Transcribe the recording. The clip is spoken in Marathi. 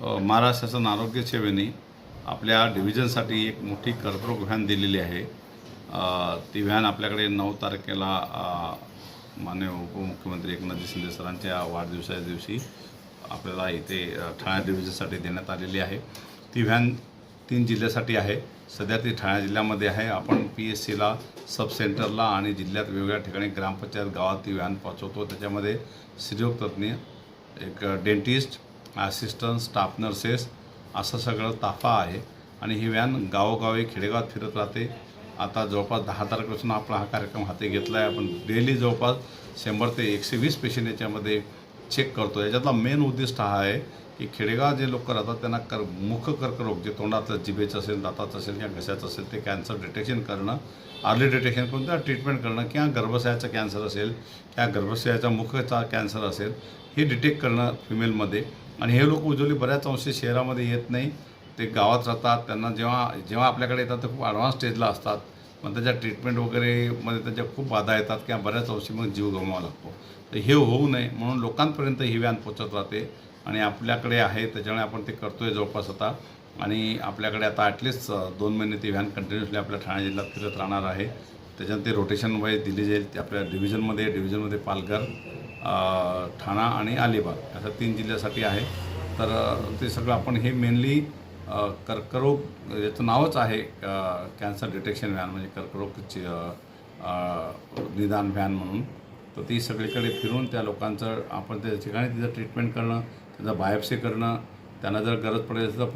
महाराष्ट्र शासन आरोग्य सेवेने आपल्या डिव्हिजनसाठी एक मोठी कर्करोग व्हॅन दिलेली आहे. ती व्हॅन आपल्याकडे नऊ तारखेला माननीय उपमुख्यमंत्री एकनाथ शिंदे सरांच्या वाढदिवसाच्या दिवशी आपल्याला इथे ठाणे डिव्हिजनसाठी देण्यात आलेली आहे. ती व्हॅन तीन जिल्ह्यासाठी आहे. सध्या ती ठाणे जिल्ह्यामध्ये आहे. आपण पी एस सीला सब सेंटरला आणि जिल्ह्यात वेगवेगळ्या ठिकाणी ग्रामपंचायत गावात ती व्हॅन पोहोचवतो. त्याच्यामध्ये स्त्रीरोग तज्ज्ञ एक डेंटिस्ट असिस्टंट स्टाफ नर्सेस असं सगळं ताफा आहे. आणि ही व्हॅन गावोगावी खेडेगावात फिरत राहते. आता जवळपास दहा तारखेपासून आपण हा कार्यक्रम हाती घेतला आहे आपण डेली जवळपास शंभर ते एकशे वीस पेशंट याच्यामध्ये चेक करतो. याच्यातला मेन उद्दिष्ट हा आहे की खेडेगाव जे लोक राहतात त्यांना कर मुख कर्करोग जे तोंडातलं जिभेचं असेल दाताचं असेल किंवा घशाचं असेल ते कॅन्सर डिटेक्शन करणं अर्ली डिटेक्शन करून त्या ट्रीटमेंट करणं किंवा गर्भशयाचं कॅन्सर असेल किंवा गर्भाशयाचा मुखचा कॅन्सर असेल हे डिटेक्ट करणं फिमेलमध्ये आणि हे लोक उज्ज्वली बऱ्याच अंशी शहरामध्ये येत नाही. ते गावात राहतात त्यांना जेव्हा जेव्हा आपल्याकडे येतात ते खूप ॲडव्हान्स स्टेजला असतात. मग त्याच्या ट्रीटमेंट वगैरे मध्ये त्याच्या खूप बाधा येतात किंवा बऱ्याच अंशी मग जीव गमवावा लागतो. तर हे होऊ नये म्हणून लोकांपर्यंत ही व्हॅन पोचत राहते. आणि आपल्याकडे आहे त्याच्यामुळे आपण ते करतो आहे जवळपास आता. आणि आपल्याकडे आता ॲटलिस्ट दोन महिने ती व्हॅन कंटिन्युअसली आपल्या ठाणे जिल्ह्यात फिरत राहणार आहे. त्याच्यानंतर ते रोटेशन वाईज दिली जाईल. ते आपल्या डिव्हिजनमध्ये डिव्हिजनमध्ये पालघर. ठाणा आणि अलिबाग अशा तीन जिल्ह्यासाठी आहे. तर ते सगळं आपण हे मेनली कर्करोग याचं नावच आहे कॅन्सर डिटेक्शन व्हॅन म्हणजे कर्करोगची निदान व्हॅन म्हणून. तर ती सगळीकडे फिरून त्या लोकांचं आपण त्या ठिकाणी तिचं ट्रीटमेंट करणं त्याचा बायोप्सी करणं त्यांना जर गरज पडेल तर